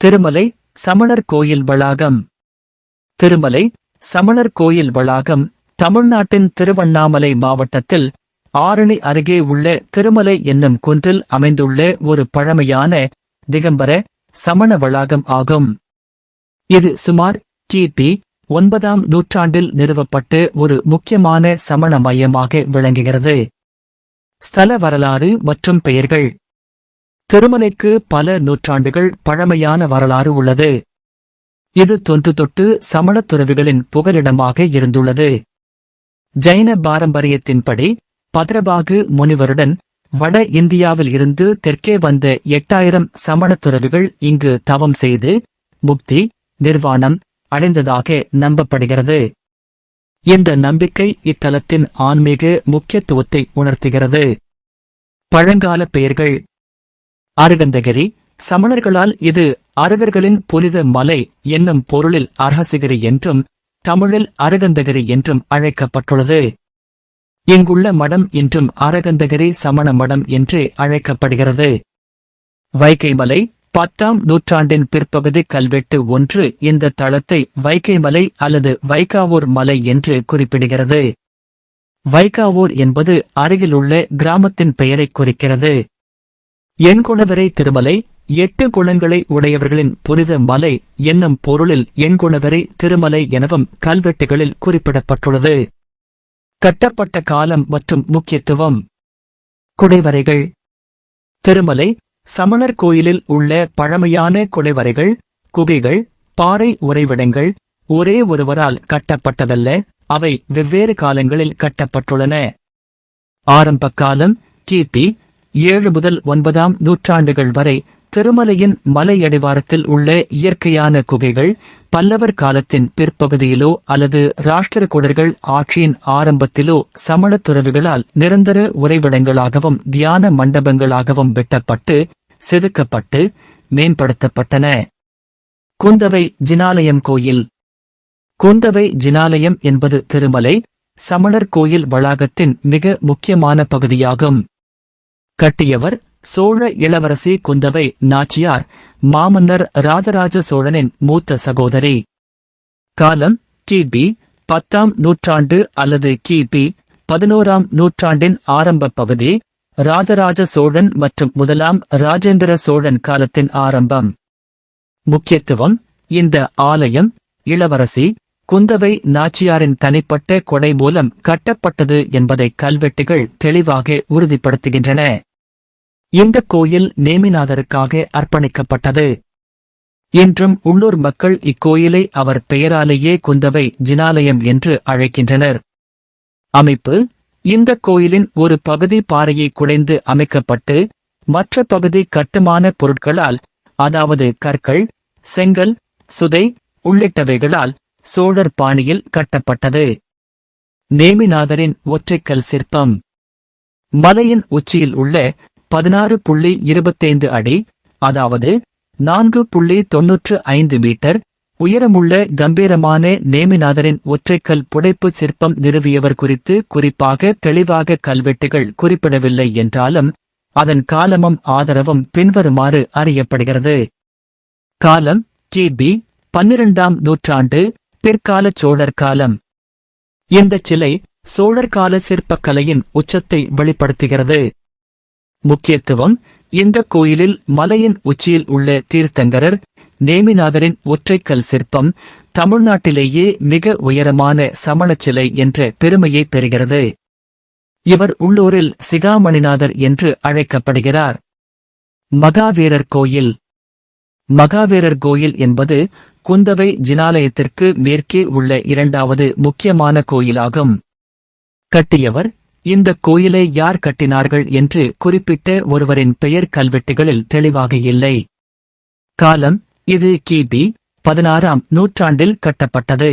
திருமலை சமணர் கோயில் வளாகம். திருமலை சமணர் கோயில் வளாகம் தமிழ்நாட்டின் திருவண்ணாமலை மாவட்டத்தில் ஆரணி அருகே உள்ள திருமலை என்னும் குன்றில் அமைந்துள்ள ஒரு பழமையான திகம்பர சமண வளாகம் ஆகும். இது சுமார் கிபி ஒன்பதாம் நூற்றாண்டில் நிறுவப்பட்டு ஒரு முக்கியமான சமண மையமாக விளங்குகிறது. ஸ்தல வரலாறு மற்றும் பெயர்கள் திருமலைக்கு பல நூற்றாண்டுகள் பழமையான வரலாறு உள்ளது. இது தொன்று தொட்டு சமணத் துறவிகளின் புகலிடமாக இருந்துள்ளது. ஜைன பாரம்பரியத்தின்படி பத்ரபாகு முனிவருடன் வட இந்தியாவில் இருந்து தெற்கே வந்த எட்டாயிரம் சமணத் துறவிகள் இங்கு தவம் செய்து முக்தி நிர்வாணம் அடைந்ததாக நம்பப்படுகிறது. இந்த நம்பிக்கை இத்தலத்தின் ஆன்மீக முக்கியத்துவத்தை உணர்த்துகிறது. பழங்கால பெயர்கள் அருகந்தகிரி. சமணர்களால் இது அரகர்களின் புனித மலை என்னும் பொருளில் அரகசிகிரி என்றும் தமிழில் அருகந்தகிரி என்றும் அழைக்கப்பட்டுள்ளது. இங்குள்ள மடம் என்றும் அரகந்தகிரி சமண மடம் என்று அழைக்கப்படுகிறது. வைகைமலை பத்தாம் நூற்றாண்டின் பிற்பகுதி கல்வெட்டு ஒன்று இந்த தளத்தை வைகைமலை அல்லது வைகாவூர் மலை என்று குறிப்பிடுகிறது. வைகாவூர் என்பது அருகிலுள்ள கிராமத்தின் பெயரைக் குறிக்கிறது. எண்குணவரை திருமலை எட்டு குணங்களை உடையவர்களின் புனித மலை என்னும் பொருளில் எண்குணவரை திருமலை எனவும் கல்வெட்டுகளில் குறிப்பிடப்பட்டுள்ளது. கட்டப்பட்ட காலம் மற்றும் முக்கியத்துவம். குடைவரைகள். திருமலை சமணர் கோயிலில் உள்ள பழமையான குடைவரைகள் குகைகள் பாறை உறைவிடங்கள் ஒரே ஒருவரால் கட்டப்பட்டதல்ல அவை வெவ்வேறு காலங்களில் கட்டப்பட்டுள்ளன. ஆரம்ப காலம் கிபி ஏழு முதல் ஒன்பதாம் நூற்றாண்டுகள் வரை திருமலையின் மலையடிவாரத்தில் உள்ள இயற்கையான குகைகள் பல்லவர் காலத்தின் பிற்பகுதியிலோ அல்லது ராஷ்டிரகுடர்கள் ஆட்சியின் ஆரம்பத்திலோ சமணத் துறவிகளால் நிரந்தர உறைவிடங்களாகவும் தியான மண்டபங்களாகவும் வெட்டப்பட்டு செதுக்கப்பட்டு மேம்படுத்தப்பட்டன. குந்தவை ஜினாலயம் கோயில். குந்தவை ஜினாலயம் என்பது திருமலை சமணர் கோயில் வளாகத்தின் மிக முக்கியமான பகுதியாகும். கட்டியவர் சோழ இளவரசி குந்தவை நாச்சியார் மாமன்னர் ராஜராஜ சோழனின் மூத்த சகோதரி. காலம் கிபி பத்தாம் நூற்றாண்டு அல்லது கிபி பதினோராம் நூற்றாண்டின் ஆரம்ப பகுதி ராஜராஜ சோழன் மற்றும் முதலாம் ராஜேந்திர சோழன் காலத்தின் ஆரம்பம். முக்கியத்துவம் இந்த ஆலயம் இளவரசி குந்தவை நாச்சியாரின் தனிப்பட்ட கொடை மூலம் கட்டப்பட்டது என்பதை கல்வெட்டுகள் தெளிவாக உறுதிப்படுத்துகின்றன. இந்த கோயில் நேமிநாதருக்காக அர்ப்பணிக்கப்பட்டது? இன்றும் உள்ளூர் மக்கள் இக்கோயிலை அவர் பெயராலேயே குந்தவை ஜினாலயம் என்று அழைக்கின்றனர். அமைப்பு இந்த கோயிலின் ஒரு பகுதி பாறையை குடைந்து அமைக்கப்பட்டு மற்ற பகுதி கட்டுமான பொருட்களால் அதாவது கற்கள் செங்கல் சுதை உள்ளிட்டவைகளால் சோழர் பாணியில் கட்டப்பட்டது. நேமிநாதரின் ஒற்றைக்கல் சிற்பம். மலையின் உச்சியில் உள்ள பதினாறு புள்ளி இருபத்தைந்து அடி அதாவது நான்கு புள்ளி தொன்னூற்று ஐந்து மீட்டர் உயரமுள்ள கம்பீரமான நேமிநாதரின் ஒற்றைக்கல் புடைப்பு சிற்பம் நிறுவியவர் குறித்து குறிப்பாக தெளிவாக கல்வெட்டுகள் குறிப்பிடவில்லை என்றாலும் அதன் காலமும் ஆதரவும் பின்வருமாறு அறியப்படுகிறது. காலம் கிபி பன்னிரண்டாம் நூற்றாண்டு பிற்கால சோழர் காலம். இந்த சிலை சோழர் கால சிற்பக்கலையின் உச்சத்தை வெளிப்படுத்துகிறது. முக்கியத்துவம் இந்த கோயிலில் மலையின் உச்சியில் உள்ள தீர்த்தங்கரர் நேமிநாதரின் ஒற்றைக்கல் சிற்பம் தமிழ்நாட்டிலேயே மிக உயரமான சமணச்சிலை என்ற பெருமையை பெறுகிறது. இவர் உள்ளூரில் சிகாமணிநாதர் என்று அழைக்கப்படுகிறார். மகாவீரர் கோயில். மகாவீரர் கோயில் என்பது குந்தவை ஜினாலயத்திற்கு மேற்கே உள்ள இரண்டாவது முக்கியமான கோயிலாகும். கட்டியவர் இந்த கோயிலை யார் கட்டினார்கள் என்று குறிப்பிட்ட ஒருவரின் பெயர் கல்வெட்டுகளில் தெளிவாக இல்லை. காலம் இது கிபி பதினாறாம் நூற்றாண்டில் கட்டப்பட்டது.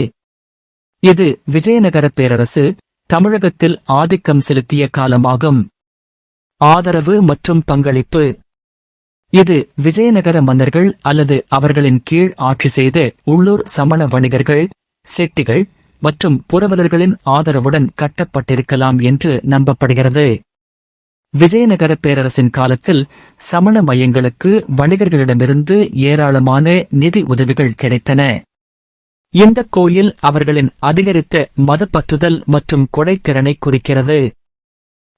இது விஜயநகர பேரரசு தமிழகத்தில் ஆதிக்கம் செலுத்திய காலமாகும். ஆதரவு மற்றும் பங்களிப்பு. இது விஜயநகர மன்னர்கள் அல்லது அவர்களின் கீழ் ஆட்சி செய்த உள்ளூர் சமண வணிகர்கள் செட்டிகள் மற்றும் புரவலர்களின் ஆதரவுடன் கட்டப்பட்டிருக்கலாம் என்று நம்பப்படுகிறது. விஜயநகர பேரரசின் காலத்தில் சமண மையங்களுக்கு வணிகர்களிடமிருந்து ஏராளமான நிதி உதவிகள் கிடைத்தன. இந்த கோயில் அவர்களின் அதிகரித்த மதப்பற்றுதல் மற்றும் கொடைத்திறனை குறிக்கிறது.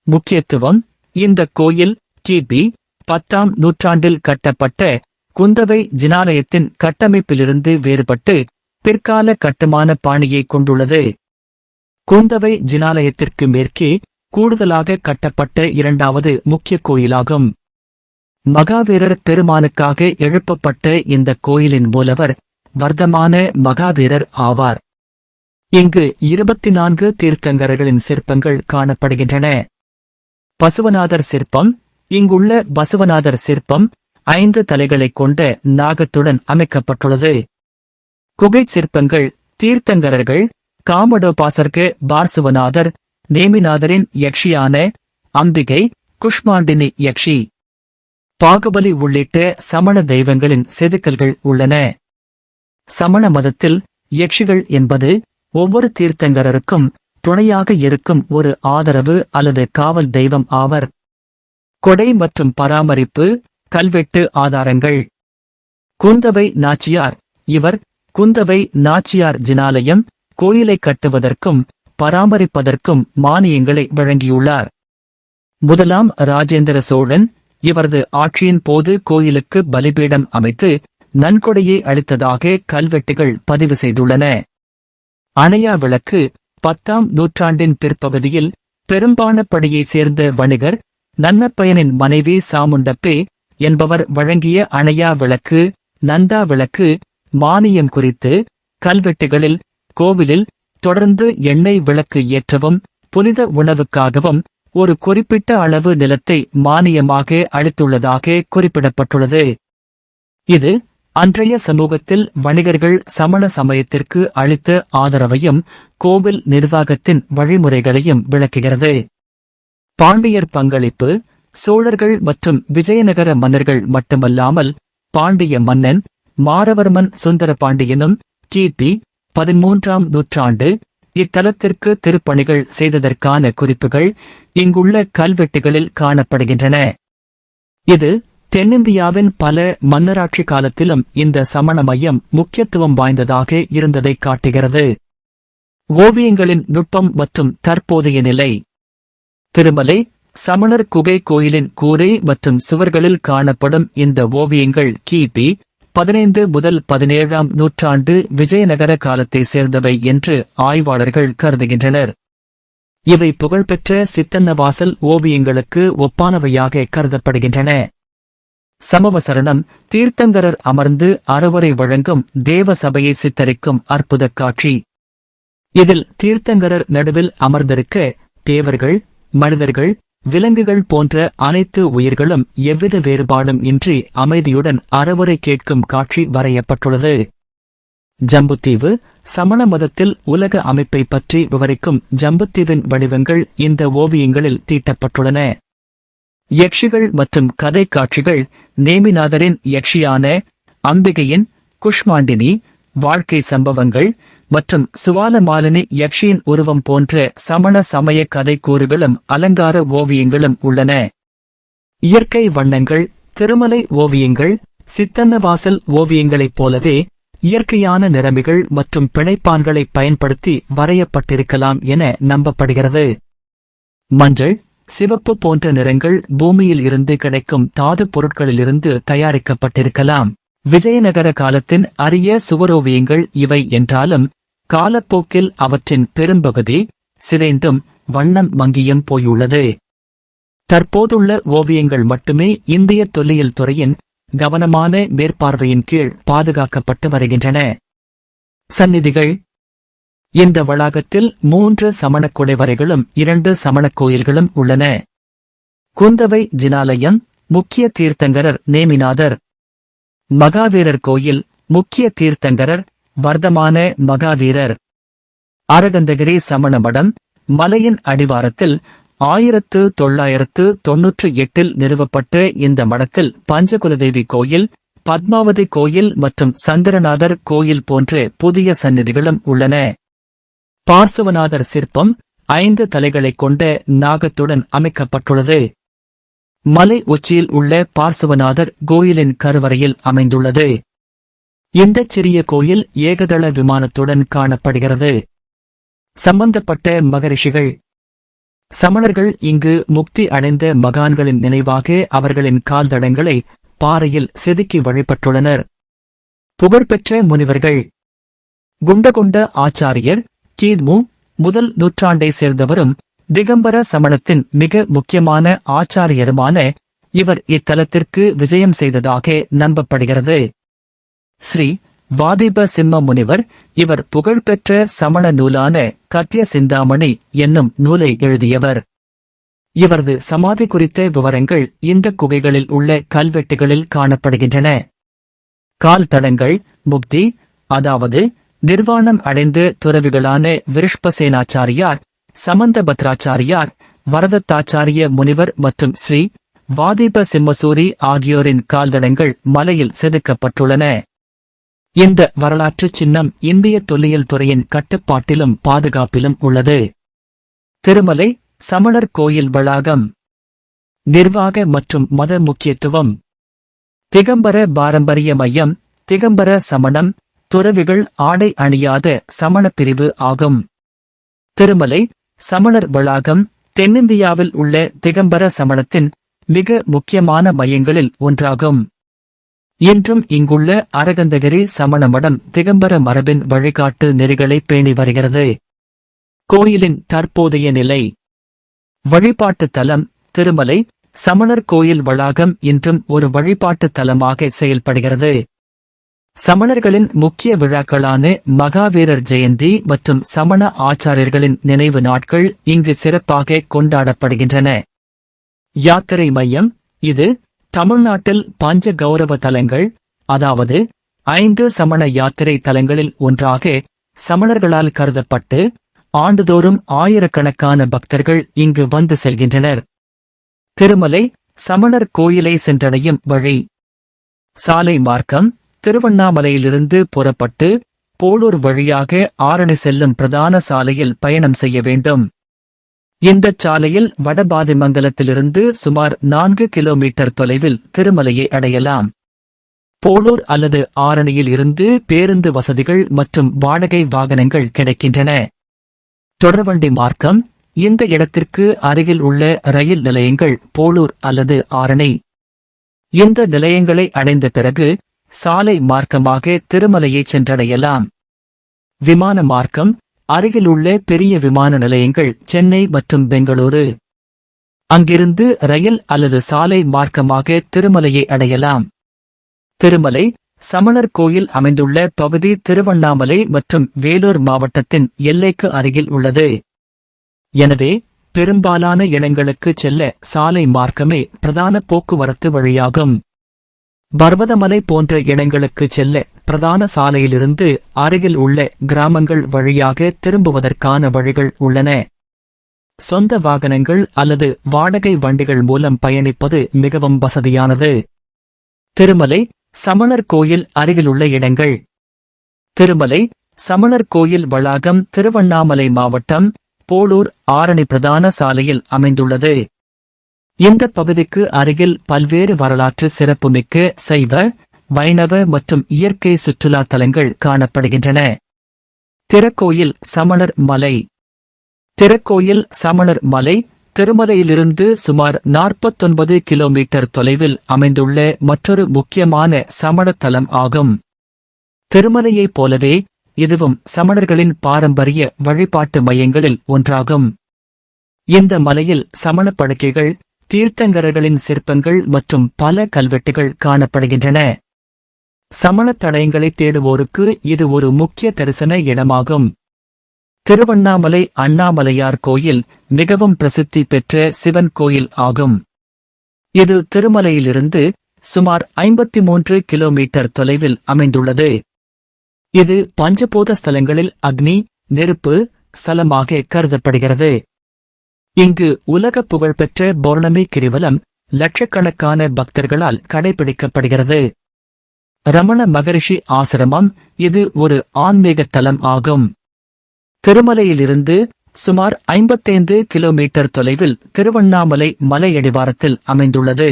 முக்கியத்துவம் இந்த கோயில் கிபி பத்தாம் நூற்றாண்டில் கட்டப்பட்ட குந்தவை ஜினாலயத்தின் கட்டமைப்பிலிருந்து வேறுபட்டு பிற்கால கட்டுமான பாணியை கொண்டுள்ளது. குந்தவை ஜினாலயத்திற்கு மேற்கே கூடுதலாக கட்டப்பட்ட இரண்டாவது முக்கிய கோயிலாகும். மகாவீரர் பெருமானுக்காக எழுப்பப்பட்ட இந்த கோயிலின் மூலவர் வர்த்தமான மகாவீரர் ஆவார். இங்கு இருபத்தி நான்கு தீர்த்தங்கரர்களின் சிற்பங்கள் காணப்படுகின்றன. பசுவநாதர் சிற்பம் இங்குள்ள பசுவநாதர் சிற்பம் ஐந்து தலைகளைக் கொண்ட நாகத்துடன் அமைக்கப்பட்டுள்ளது. குகை சிற்பங்கள் தீர்த்தங்கரர்கள் காமடோபாசர்க்கு பார்சுவநாதர் நேமிநாதரின் யக்ஷியான அம்பிகை குஷ்மாண்டினி யக்ஷி. பாகுபலி உள்ளிட்ட சமண தெய்வங்களின் செதுக்கல்கள் உள்ளன. சமண மதத்தில் யக்ஷிகள் என்பது ஒவ்வொரு தீர்த்தங்கரருக்கும் துணையாக இருக்கும் ஒரு ஆதரவு அல்லது காவல் தெய்வம் ஆவர். கொடை மற்றும் பராமரிப்பு கல்வெட்டு ஆதாரங்கள். குந்தவை நாச்சியார் இவர் குந்தவை நாச்சியார் ஜினாலயம் கோயிலை கட்டுவதற்கும் பராமரிப்பதற்கும் மானியங்களை வழங்கியுள்ளார். முதலாம் ராஜேந்திர சோழன் இவரது ஆட்சியின் போது கோயிலுக்கு பலிபீடம் அமைத்து நன்கொடையை அளித்ததாக கல்வெட்டுகள் பதிவு செய்துள்ளன. அணையா விளக்கு பத்தாம் நூற்றாண்டின் பிற்பகுதியில் பெரும்பானப்படியைச் சேர்ந்த வணிகர் நன்னப்பயனின் மனைவி சாமுண்டப்பே என்பவர் வழங்கிய அணையா விளக்கு நந்தா விளக்கு மானியம் குறித்து கல்வெட்டுகளில் கோவிலில் தொடர்ந்து எண்ணெய் விளக்கு ஏற்றவும் புனித உணவுக்காகவும் ஒரு குறிப்பிட்ட அளவு நிலத்தை மானியமாக அளித்துள்ளதாக குறிப்பிடப்பட்டுள்ளது. இது அன்றைய சமூகத்தில் வணிகர்கள் சமண சமயத்திற்கு அளித்த ஆதரவையும் கோவில் நிர்வாகத்தின் வழிமுறைகளையும் விளக்குகிறது. பாண்டியர் பங்களிப்பு சோழர்கள் மற்றும் விஜயநகர மன்னர்கள் மட்டுமல்லாமல் பாண்டிய மன்னன் மாரவர்மன் சுந்தர பாண்டியனும் கிபி பதிமூன்றாம் நூற்றாண்டு இத்தலத்திற்கு திருப்பணிகள் செய்ததற்கான குறிப்புகள் இங்குள்ள கல்வெட்டுகளில் காணப்படுகின்றன. இது தென்னிந்தியாவின் பல மன்னராட்சி காலத்திலும் இந்த சமண மையம் முக்கியத்துவம் வாய்ந்ததாக இருந்ததை காட்டுகிறது. ஓவியங்களின் நுட்பம் மற்றும் தற்போதைய நிலை. திருமலை சமணர் குகை கோயிலின் கூரை மற்றும் சுவர்களில் காணப்படும் இந்த ஓவியங்கள் கிபி பதினைந்து முதல் பதினேழாம் நூற்றாண்டு விஜயநகர காலத்தை சேர்ந்தவை என்று ஆய்வாளர்கள் கருதுகின்றனர். இவை புகழ்பெற்ற சித்தன்னவாசல் ஓவியங்களுக்கு ஒப்பானவையாக கருதப்படுகின்றன. சமவசரணம் தீர்த்தங்கரர் அமர்ந்து அறவுரை வழங்கும் தேவ சபையை சித்தரிக்கும் அற்புதக் காட்சி. இதில் தீர்த்தங்கரர் நடுவில் அமர்ந்திருக்க தேவர்கள் மனிதர்கள் விலங்குகள் போன்ற அனைத்து உயிர்களும் எவ்வித வேறுபாடும் இன்றி அமைதியுடன் அறவுரை கேட்கும் காட்சி வரையப்பட்டுள்ளது. ஜம்புத்தீவு சமண மதத்தில் உலக அமைப்பை பற்றி விவரிக்கும் ஜம்புத்தீவின் வடிவங்கள் இந்த ஓவியங்களில் தீட்டப்பட்டுள்ளன. யக்ஷிகள் மற்றும் கதை காட்சிகள் நேமிநாதரின் யக்ஷியான அம்பிகையின் குஷ்மாண்டினி வாழ்க்கை சம்பவங்கள் மற்றும் சுவாலமாலினி யக்ஷியின் உருவம் போன்ற சமண சமய கதை கூறுகளும் அலங்கார ஓவியங்களும் உள்ளன. இயற்கை வண்ணங்கள் திருமலை ஓவியங்கள் சித்தன்னவாசல் ஓவியங்களைப் போலவே இயற்கையான நிறமிகள் மற்றும் பிணைப்பான்களை பயன்படுத்தி வரையப்பட்டிருக்கலாம் என நம்பப்படுகிறது. மஞ்சள் சிவப்பு போன்ற நிறங்கள் பூமியில் இருந்து கிடைக்கும் தாது பொருட்களிலிருந்து தயாரிக்கப்பட்டிருக்கலாம். விஜயநகர காலத்தின் அரிய சுவரோவியங்கள் இவை என்றாலும் காலப்போக்கில் அவற்றின் பெரும்பகுதி சிதைந்தும் வண்ணம் மங்கியும் போயுள்ளது. தற்போதுள்ள ஓவியங்கள் மட்டுமே இந்திய தொல்லியல் துறையின் கவனமான மேற்பார்வையின் கீழ் பாதுகாக்கப்பட்டு வருகின்றன. சந்நிதிகள். இந்த வளாகத்தில் மூன்று சமணக் குடைவரைகளும் இரண்டு சமணக் கோயில்களும் உள்ளன. குந்தவை ஜினாலயம் முக்கிய தீர்த்தங்கரர் நேமிநாதர். மகாவீரர் கோயில் முக்கிய தீர்த்தங்கரர் வர்த்தமான மகாவீரர். அரகந்தகிரி சமண மடம் மலையின் அடிவாரத்தில் ஆயிரத்து தொள்ளாயிரத்து தொன்னூற்று எட்டில் நிறுவப்பட்ட இந்த மடத்தில் பஞ்சகுலதேவி கோயில் பத்மாவதி கோயில் மற்றும் சந்திரநாதர் கோயில் போன்ற புதிய சந்நிதிகளும் உள்ளன. பார்சுவநாதர் சிற்பம் ஐந்து தலைகளைக் கொண்ட நாகத்துடன் அமைக்கப்பட்டுள்ளது. மலை உச்சியில் உள்ள பார்சுவநாதர் கோயிலின் கருவறையில் அமைந்துள்ளது. இந்த சிறிய கோயில் ஏகதள விமானத்துடன் காணப்படுகிறது. சம்பந்தப்பட்ட மகரிஷிகள். சமணர்கள் இங்கு முக்தி அடைந்த மகான்களின் நினைவாக அவர்களின் கால்தடங்களை பாறையில் செதுக்கி வழிபட்டுள்ளனர். புகழ்பெற்ற முனிவர்கள். குண்டகுண்ட ஆச்சாரியர் கிமு முதல் நூற்றாண்டை சேர்ந்தவரும் திகம்பர சமணத்தின் மிக முக்கியமான ஆச்சாரியருமான இவர் இத்தலத்திற்கு விஜயம் செய்ததாக நம்பப்படுகிறது. ஸ்ரீ வாதிப சிம்ம முனிவர் இவர் புகழ்பெற்ற சமண நூலான கத்திய சிந்தாமணி என்னும் நூலை எழுதியவர். இவரது சமாதி குறித்த விவரங்கள் இந்த குகைகளில் உள்ள கல்வெட்டுகளில் காணப்படுகின்றன. கால் தடங்கள் முக்தி அதாவது நிர்வாணம் அடைந்த துறவிகளான விருஷ்பசேனாச்சாரியார் சமந்தபத்ராச்சாரியார் வரதத்தாச்சாரிய முனிவர் மற்றும் ஸ்ரீ வாதிப சிம்மசூரி ஆகியோரின் கால்தடங்கள் மலையில் செதுக்கப்பட்டுள்ளன. இந்த வரலாற்று சின்னம் இந்திய தொல்லியல் துறையின் கட்டுப்பாட்டிலும் பாதுகாப்பிலும் உள்ளது. திருமலை சமணர் கோயில் வளாகம். நிர்வாக மற்றும் மத முக்கியத்துவம். திகம்பர பாரம்பரிய மையம் திகம்பர சமணம் துறவிகள் ஆடை அணியாத சமண பிரிவு ஆகும். திருமலை சமணர் வளாகம் தென்னிந்தியாவில் உள்ள திகம்பர சமணத்தின் மிக முக்கியமான மையங்களில் ஒன்றாகும். இன்றும் இங்குள்ள அரகந்தகிரி சமண மடம் திகம்பர மரபின் வழிகாட்டு நெறிகளை பேணி வருகிறது. கோயிலின் தற்போதைய நிலை. வழிபாட்டு தலம் திருமலை சமணர் கோயில் வளாகம் இன்றும் ஒரு வழிபாட்டு தலமாக செயல்படுகிறது. சமணர்களின் முக்கிய விழாக்களான மகாவீரர் ஜெயந்தி மற்றும் சமண ஆச்சாரியர்களின் நினைவு நாட்கள் இங்கு சிறப்பாக கொண்டாடப்படுகின்றன. யாத்திரை மையம் இது தமிழ்நாட்டில் பஞ்ச கௌரவ தலங்கள் அதாவது ஐந்து சமண யாத்திரை தலங்களில் ஒன்றாக சமணர்களால் கருதப்பட்டு ஆண்டுதோறும் ஆயிரக்கணக்கான பக்தர்கள் இங்கு வந்து செல்கின்றனர். திருமலை சமணர் கோயிலை சென்றடையும் வழி. சாலை மார்க்கம் திருவண்ணாமலையிலிருந்து புறப்பட்டு போலூர் வழியாக ஆரணி செல்லும் பிரதான சாலையில் பயணம் செய்ய வேண்டும். இந்த சாலையில் வடபாதிமங்கலத்திலிருந்து சுமார் நான்கு கிலோமீட்டர் தொலைவில் திருமலையை அடையலாம். போலூர் அல்லது ஆரணியில் இருந்து பேருந்து வசதிகள் மற்றும் வாடகை வாகனங்கள் கிடைக்கின்றன. தொடர்வண்டி மார்க்கம் இந்த இடத்திற்கு அருகில் உள்ள ரயில் நிலையங்கள் போலூர் அல்லது ஆரணி. இந்த நிலையங்களை அடைந்த பிறகு சாலை மார்க்கமாக திருமலையை சென்றடையலாம். விமான மார்க்கம் அருகிலுள்ள பெரிய விமான நிலையங்கள் சென்னை மற்றும் பெங்களூரு. அங்கிருந்து ரயில் அல்லது சாலை மார்க்கமாக திருமலையை அடையலாம். திருமலை சமணர் கோயில் அமைந்துள்ள பகுதி திருவண்ணாமலை மற்றும் வேலூர் மாவட்டத்தின் எல்லைக்கு அருகில் உள்ளது. எனவே பெரும்பாலான இடங்களுக்கு செல்ல சாலை மார்க்கமே பிரதான போக்குவரத்து வழியாகும். பர்வதமலை போன்ற இடங்களுக்கு செல்ல பிரதான சாலையிலிருந்து அருகில் உள்ள கிராமங்கள் வழியாக திரும்புவதற்கான வழிகள் உள்ளன. சொந்த வாகனங்கள் அல்லது வாடகை வண்டிகள் மூலம் பயணிப்பது மிகவும் வசதியானது. திருமலை சமணர் கோயில் அருகிலுள்ள இடங்கள். திருமலை சமணர் கோயில் வளாகம் திருவண்ணாமலை மாவட்டம் போலூர் ஆரணி பிரதான சாலையில் அமைந்துள்ளது. இந்த பகுதிக்கு அருகில் பல்வேறு வரலாற்று சிறப்புமிக்க சைவ வைணவ மற்றும் இயற்கை சுற்றுலா தலங்கள் காணப்படுகின்றன. திருக்கோயில் சமணர் மலை. திருக்கோயில் சமணர் மலை திருமலையிலிருந்து சுமார் நாற்பத்தொன்பது கிலோமீட்டர் தொலைவில் அமைந்துள்ள மற்றொரு முக்கியமான சமண தலம் ஆகும். திருமலையைப் போலவே இதுவும் சமணர்களின் பாரம்பரிய வழிபாட்டு மையங்களில் ஒன்றாகும். இந்த மலையில் சமண படுக்கைகள் தீர்த்தங்கரர்களின் சிற்பங்கள் மற்றும் பல கல்வெட்டுகள் காணப்படுகின்றன. சமண தடயங்களை தேடுவோருக்கு இது ஒரு முக்கிய தரிசன இடமாகும். திருவண்ணாமலை அண்ணாமலையார் கோயில் மிகவும் பிரசித்தி பெற்ற சிவன் கோயில் ஆகும். இது திருமலையிலிருந்து சுமார் ஐம்பத்தி மூன்று கிலோமீட்டர் தொலைவில் அமைந்துள்ளது. இது பஞ்சபூத ஸ்தலங்களில் அக்னி நெருப்பு ஸ்தலமாக கருதப்படுகிறது. இங்கு உலக புகழ்பெற்ற பௌர்ணமி கிரிவலம் லட்சக்கணக்கான பக்தர்களால் கடைபிடிக்கப்படுகிறது. ரமண மகரிஷி ஆசிரமம் இது ஒரு ஆன்மீக தலம் ஆகும். திருமலையிலிருந்து சுமார் ஐம்பத்தைந்து கிலோமீட்டர் தொலைவில் திருவண்ணாமலை மலையடிவாரத்தில் அமைந்துள்ளது.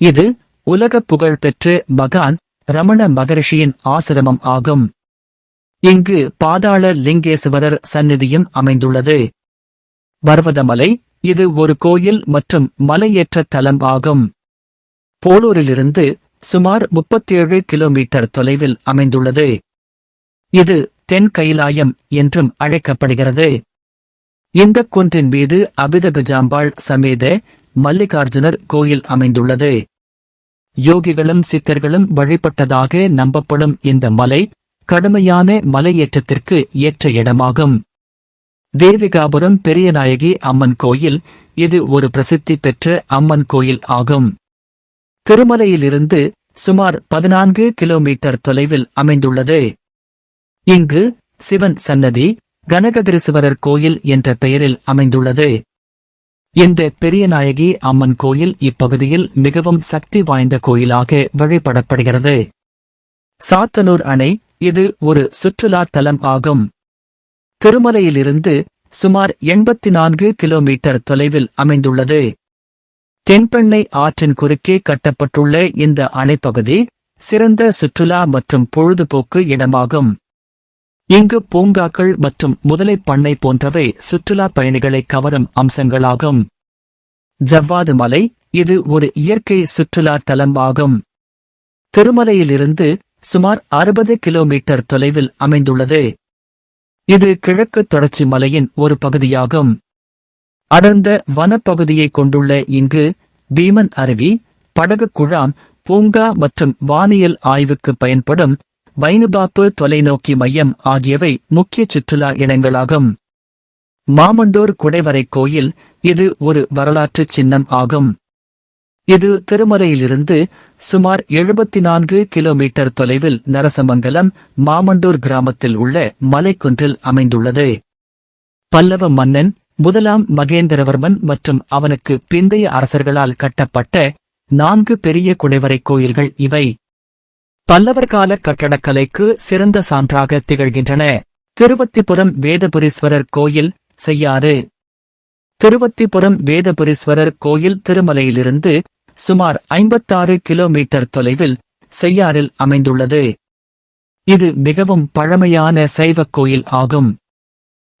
இது உலக புகழ்பெற்ற மகான் ரமண மகரிஷியின் ஆசிரமம் ஆகும். இங்கு பாதாள லிங்கேசுவரர் சந்நிதியும் அமைந்துள்ளது. பர்வதமலை இது ஒரு கோயில் மற்றும் மலையேற்ற தலம் ஆகும். போலூரிலிருந்து சுமார் 37 கிலோமீட்டர் தொலைவில் அமைந்துள்ளது. இது தென் கைலாயம் என்றும் அழைக்கப்படுகிறது. இந்த குன்றின் மீது அபிதகஜாம்பாள் சமேத மல்லிகார்ஜுனர் கோயில் அமைந்துள்ளது. யோகிகளும் சித்தர்களும் வழிபட்டதாக நம்பப்படும் இந்த மலை கடுமையான மலையேற்றத்திற்கு ஏற்ற இடமாகும். தேவிகாபுரம் பெரியநாயகி அம்மன் கோயில் இது ஒரு பிரசித்தி பெற்ற அம்மன் கோயில் ஆகும். திருமலையிலிருந்து சுமார் பதினான்கு கிலோமீட்டர் தொலைவில் அமைந்துள்ளது. இங்கு சிவன் சன்னதி கனககிரிசுவரர் கோயில் என்ற பெயரில் அமைந்துள்ளது. இந்த பெரியநாயகி அம்மன் கோயில் இப்பகுதியில் மிகவும் சக்தி வாய்ந்த கோயிலாக வழிபடப்படுகிறது. சாத்தனூர் அணை இது ஒரு சுற்றுலா தலம் ஆகும். திருமலையிலிருந்து சுமார் எண்பத்தி நான்கு கிலோமீட்டர் தொலைவில் அமைந்துள்ளது. தென்பெண்ணை ஆற்றின் குறுக்கே கட்டப்பட்டுள்ள இந்த அணைப்பகுதி சிறந்த சுற்றுலா மற்றும் பொழுதுபோக்கு இடமாகும். இங்கு பூங்காக்கள் மற்றும் முதலை பண்ணை போன்றவை சுற்றுலா பயணிகளை கவரும் அம்சங்களாகும். ஜவ்வாது மலை இது ஒரு இயற்கை சுற்றுலா தலம் ஆகும் திருமலையிலிருந்து சுமார் அறுபது கிலோமீட்டர் தொலைவில் அமைந்துள்ளது. இது கிழக்கு தொடர்ச்சி மலையின் ஒரு பகுதியாகும். அடர்ந்த வனப்பகுதியை கொண்டுள்ள இங்கு பீமன் அருவி படகு குழாம் பூங்கா மற்றும் வானியல் ஆய்வுக்கு பயன்படும் வைனுபாப்பு தொலைநோக்கி மையம் ஆகியவை முக்கிய சுற்றுலா இடங்களாகும். மாமண்டூர் குடைவரை கோயில் இது ஒரு வரலாற்றுச் சின்னம் ஆகும். இது திருமலையிலிருந்து சுமார் எழுபத்தி நான்கு கிலோமீட்டர் தொலைவில் நரசமங்கலம் மாமண்டூர் கிராமத்தில் உள்ள மலைக்குன்றில் அமைந்துள்ளது. பல்லவ மன்னன் முதலாம் மகேந்திரவர்மன் மற்றும் அவனுக்கு பிந்தைய அரசர்களால் கட்டப்பட்ட நான்கு பெரிய குடைவரை கோயில்கள் இவை. பல்லவர் கால கட்டடக்கலைக்கு சிறந்த சான்றாக திகழ்கின்றன. திருவத்திபுரம் வேதபுரீஸ்வரர் கோயில் செய்யாறு. திருவத்திபுரம் வேதபுரீஸ்வரர் கோயில் திருமலையிலிருந்து சுமார் ஐம்பத்தாறு கிலோமீட்டர் தொலைவில் செய்யாறில் அமைந்துள்ளது. இது மிகவும் பழமையான சைவக் கோயில் ஆகும்.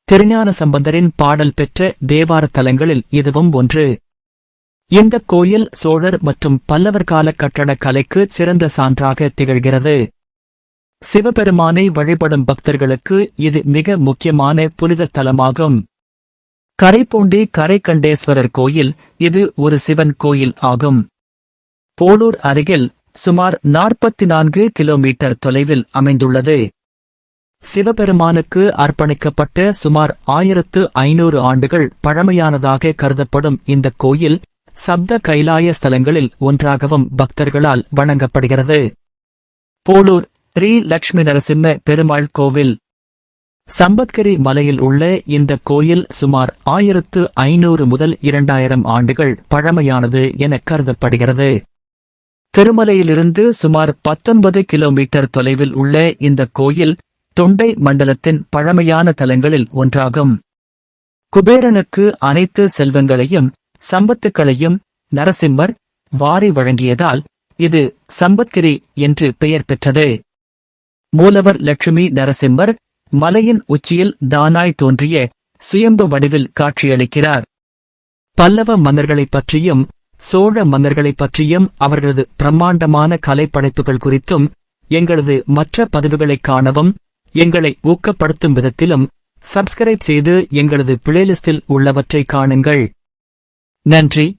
திருஞான சம்பந்தரின் பாடல் பெற்ற தேவார தலங்களில் இதுவும் ஒன்று. இந்த கோயில் சோழர் மற்றும் பல்லவர் கால கட்டடக் கலைக்கு சிறந்த சான்றாக திகழ்கிறது. சிவபெருமானை வழிபடும் பக்தர்களுக்கு இது மிக முக்கியமான புனித தலமாகும். கரைப்பூண்டி கரைக்கண்டேஸ்வரர் கோயில் இது ஒரு சிவன் கோயில் ஆகும். போலூர் அருகில் சுமார் நாற்பத்தி நான்கு கிலோமீட்டர் தொலைவில் அமைந்துள்ளது. சிவபெருமானுக்கு அர்ப்பணிக்கப்பட்ட சுமார் ஆயிரத்து ஐநூறு ஆண்டுகள் பழமையானதாக கருதப்படும் இந்த கோயில் சப்த கைலாய ஸ்தலங்களில் ஒன்றாகவும் பக்தர்களால் வணங்கப்படுகிறது. போலூர் ஸ்ரீ லட்சுமி நரசிம்ம பெருமாள் கோவில். சம்பத்கிரி மலையில் உள்ள இந்த கோயில் சுமார் ஆயிரத்து ஐநூறு முதல் இரண்டாயிரம் ஆண்டுகள் பழமையானது என கருதப்படுகிறது. திருமலையிலிருந்து சுமார் பத்தொன்பது கிலோமீட்டர் தொலைவில் உள்ள இந்த கோயில் தொண்டை மண்டலத்தின் பழமையான தலங்களில் ஒன்றாகும். குபேரனுக்கு அனைத்து செல்வங்களையும் சம்பத்துக்களையும் நரசிம்மர் வாரி வழங்கியதால் இது சம்பத்கிரி என்று பெயர் பெற்றது. மூலவர் லட்சுமி நரசிம்மர் மலையின் உச்சியில் தானாய் தோன்றிய சுயம்பு வடிவில் காட்சியளிக்கிறார். பல்லவ மன்னர்களைப் பற்றியும் சோழ மன்னர்களைப் பற்றியும் அவர்களது பிரம்மாண்டமான கலைப்படைப்புகள் குறித்தும் எங்களது மற்ற பதிவுகளைக் காணவும் எங்களை ஊக்கப்படுத்தும் விதத்திலும் சப்ஸ்கிரைப் செய்து எங்களது பிளேலிஸ்டில் உள்ளவற்றை காணுங்கள். நன்றி.